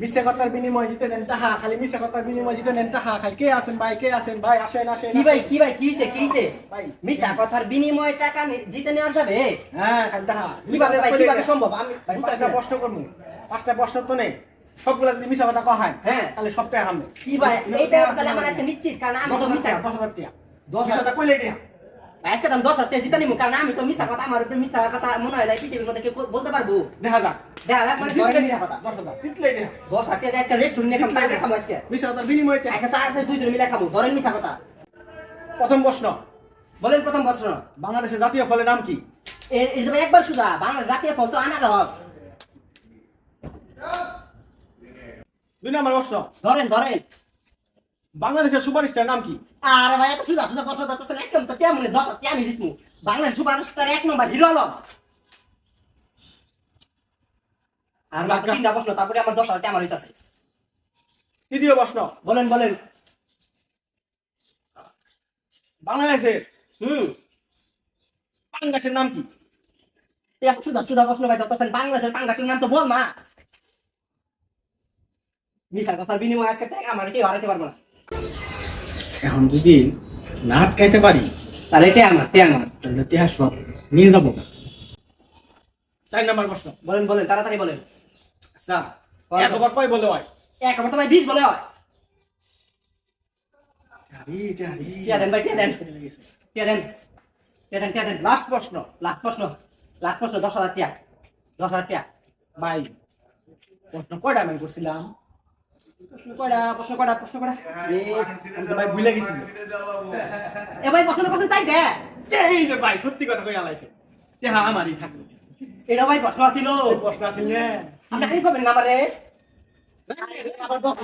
মিশে কথার বিনিময় জিতে নেন টাহা খালি মিশে কথার বিনিময় জিতে নেন টাহা খালি। কে আছেন ভাই? কে আছেন ভাই? আসেন আসেন কি ভাই? কি ভাই? কি হইছে? কি হইছে? ভাই। মিছা কথার বিনিময়ে টাকা জিতে নেওয়া যাবে? হ্যাঁ খালি টাহা। কীভাবে ভাই? কীভাবে সম্ভব? আমি পাঁচটা প্রশ্ন করব। পাঁচটা প্রশ্ন তো নেই। সবগুলা যদি মিশা কথা কহায় হ্যাঁ। তাহলে সবটাই হামবে কি ভাই? এইটা তাহলে আমার একটা নিশ্চিত কারণ আমি তো মিছা দশ হাজার টিয়া দশ হাজার কইলে টিয়া আজকে দাম দশ হাজার জিতে নিবো কারণ আমি তো মিছা কথা আমার উপরে মিছা কথা মনে হয় না পৃথিবীর মধ্যে কেউ বলতে পারব। দেখা যাক। মানে ধরে কথা একটা নিয়ে খাম তাই আজকে। বিনিময় দুইজন মিলে খাব। ধরেন মিছা কথা। প্রথম প্রশ্ন। বলেন প্রথম প্রশ্ন। বাংলাদেশের জাতীয় ফলের নাম কি? একবার সুদা বাংলার জাতীয় ফল তো আনার হক। দুই নম্বর প্রশ্ন। ধরেন ধরেন। বাংলাদেশের সুপারস্টার নাম কি? আরে ভাই এত সুদা সুদা প্রশ্ন দিতেছেন একদম তো কেমন দশ আমি জিতমু বাংলাদেশ সুপারস্টার এক নম্বর হিরো আলম। আর বাকি তিনটা প্রশ্ন তারপরে আমার দশ হাজার আমার হইতাছে। তৃতীয় প্রশ্ন। বলেন বলেন। বাংলাদেশের হুম। পাঙ্গাসের নাম কি? প্রশ্ন ভাই বাংলাদেশের পাঙ্গাসের নাম তো বল মা। কথার বিনিময়ে আজকে টাকা আমার কেউ হারাইতে পারব না। এখন যদি না আটকাইতে পারি তাহলে এটা আমার তে আমার। তাহলে টিয়া সব নিয়ে যাব। চার নম্বর প্রশ্ন। বলেন বলেন তাড়াতাড়ি বলেন। আচ্ছা বলো। একবার কয় বলে হয়? এক আমার তো ভাই বিশ বলে হয়। দেন ভাই দেন? দেন? দেন দেন? লাস্ট প্রশ্ন লাখ প্রশ্ন লাখ প্রশ্ন দশ হাজার টিয়া। দশ হাজার টিয়া। ভাই প্রশ্ন কয়টা আমি করছিলাম? প্রশ্ন কয়টা প্রশ্ন কয়টা প্রশ্ন কয়টা? ভাই ভুলে গেছি। এ ভাই প্রশ্ন প্রশ্ন তাই দে এই যে ভাই সত্যি কথা কই আলাইছে। টেহা আমারই থাকল। এটা ভাই প্রশ্ন আছিল প্রশ্ন আছিল না আপনি কি করবেন আমারে আবার দশ